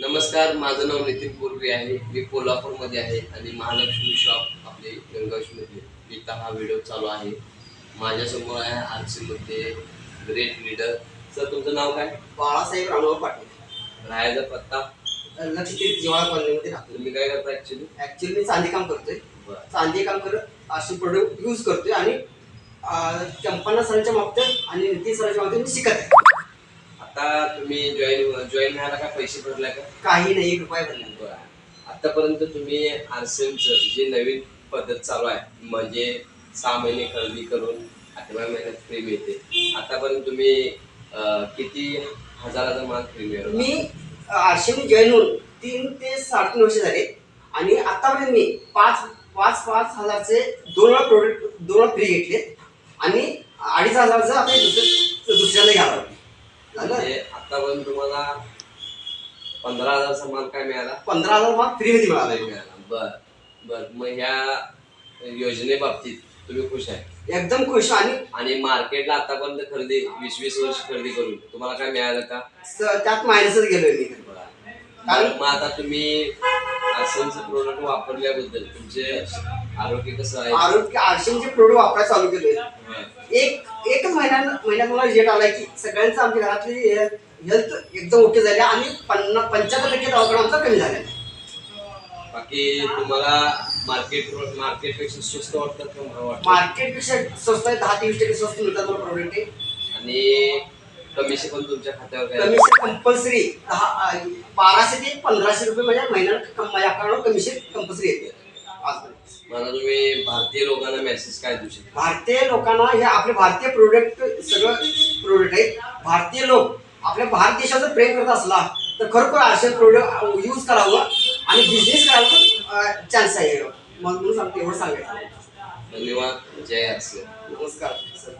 नमस्कार माझं नाव नितीन पूर्वी आहे. मी कोल्हापूरमध्ये आहे आणि महालक्ष्मी शॉप आपले गंगावशीमध्ये इथं हा व्हिडिओ चालू आहे. माझ्यासमोर आहे आरमध्ये ग्रेट लीडर सर तुमचं नाव काय? बाळासाहेब रामराव पाटील. राहायचा पत्ता? लक्षतीत जिवाळा कॉलनीमध्ये राहतो. तुम्ही काय करता ऍक्च्युली ऍक्च्युली मी चांदी काम करतोय. चांदी काम करत असे प्रोडक्ट यूज करतोय आणि अं, चंपन्न सरांच्या बाबतीत आणि नितीन सरांच्या बाबतीत मी शिकत आहे. आता तुम्ही जॉईन जॉईन व्हायला काय पैसे भरलाय का? काही नाही एक रुपया भरला. बरं. आतापर्यंत तुम्ही आरसेमचं जे नवीन पद्धत चालू आहे म्हणजे सहा महिने खरेदी करून आठव्या महिन्यात फ्री मिळते. आतापर्यंत तुम्ही अं, किती हजाराचा माल फ्री मिळवला मी आरशेने जॉईन होऊन तीन ते साडेतीन वर्ष झाले. आणि आतापर्यंत मी पाच पाच पाच हजारचे दोन वेळा प्रोडक्ट दोन वेळा फ्री घेतले आणि अडीच हजारचं आता दुसऱ्या दुसऱ्याला घ्यावं म्हणजे आतापर्यंत तुम्हाला पंधरा हजारचा माल काय मिळाला? पंधरा हजार मार्क फ्रीमध्ये मिळाला. मिळाला. बर बर. मग ह्या योजनेबाबतीत तुम्ही खुश आहे? एकदम खुश आणि आणि मार्केटला आतापर्यंत खरेदी वीस वीस वर्ष खरेदी करून तुम्हाला काय मिळालं का? स- त्यात मायनसच गेलोय मी. कारण मग आता तुम्ही आसनचं प्रोडक्ट वापरल्याबद्दल तुमचे आरोग्य कसं आहे? आरोग्य आरशेचे प्रोडक्ट वापरायला चालू केलोय. हा. एक एकच महिन्यात महिन्यात मला रिजल्ट आलाय की सगळ्यांचं आमच्या घरातली हेल्थ एकदम ओके झाली आणि पन्नास पंच्याहत्तर टक्के दवाखाना आमचा कमी झाला बाकी तुम्हाला मार्केट मार्केटपेक्षा स्वस्त वाटतात का महाग वाटतात? मार्केटपेक्षा स्वस्त आहे दहा ते वीस टक्के स्वस्त मिळतात मला प्रोडक्ट आणि कमिशन पण तुमच्या खात्यावर काय? कमिशन कंपल्सरी दहा बाराशे ते पंधराशे रुपये माझ्या महिन्याला माझ्या अकाउंटवर कमिशन कंपल्सरी येते. आजपर्यंत. मला तुम्ही भारतीय लोकांना मेसेज काय देऊ शकता? भारतीय लोकांना हे आपले भारतीय प्रोडक्ट सगळं प्रोडक्ट आहेत. भारतीय लोक आपल्या भारत देशाचं प्रेम करत असला तर खरोखर असे प्रोडक्ट यूज करावं आणि बिझनेस करायला चान्स आहे. म्हणून सांगतो एवढं सांगायचं. धन्यवाद. जय आरसी नमस्कार सर.